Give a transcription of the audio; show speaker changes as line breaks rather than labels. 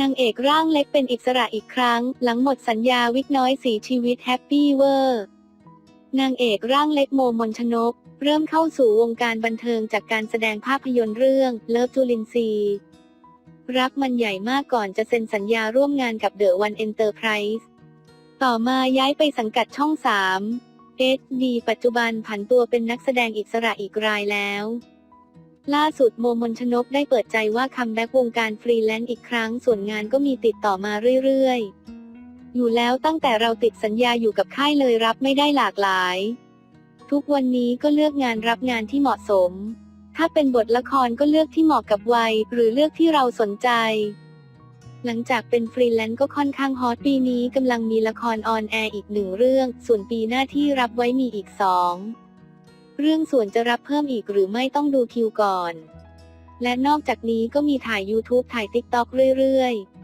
นางเอกร่างเล็กเป็นอิสระอีกครั้ง หลังหมดสัญญาวิกน้อยสีชีวิตแฮปปี้เวอร์ นางเอกร่างเล็กโมมนชนก เริ่มเข้าสู่วงการบันเทิงจากการแสดงภาพยนตร์เรื่องเลิฟจูลินซีรักมันใหญ่มากก่อนจะเซ็นสัญญาร่วมงานกับเดอะวันเอ็นเตอร์ไพรส์ต่อมาย้ายไปสังกัดช่อง3 SD ปัจจุบันผันตัวเป็นนักแสดงอิสระอีกรายแล้ว ล่าสุดโมมนชนกได้เปิดใจว่าคัมแบ็กวงการฟรีแลนซ์อีกครั้ง ส่วนงานก็มีติดต่อมาเรื่อยๆ อยู่แล้วตั้งแต่เราติดสัญญาอยู่กับค่ายเลยรับไม่ได้หลากหลาย ทุกวันนี้ก็เลือกงานรับงานที่เหมาะสม ถ้าเป็นบทละครก็เลือกที่เหมาะกับวัย หรือเลือกที่เราสนใจ หลังจากเป็นฟรีแลนซ์ก็ค่อนข้างฮอตปีนี้กำลังมีละครออนแอร์อีกหนึ่งเรื่อง ส่วนปีหน้าที่รับไว้มีอีกสอง เรื่องส่วนจะรับเพิ่มอีกหรือไม่ต้องดูคิวก่อน และนอกจากนี้ก็มีถ่าย YouTube ถ่าย TikTok เรื่อยๆ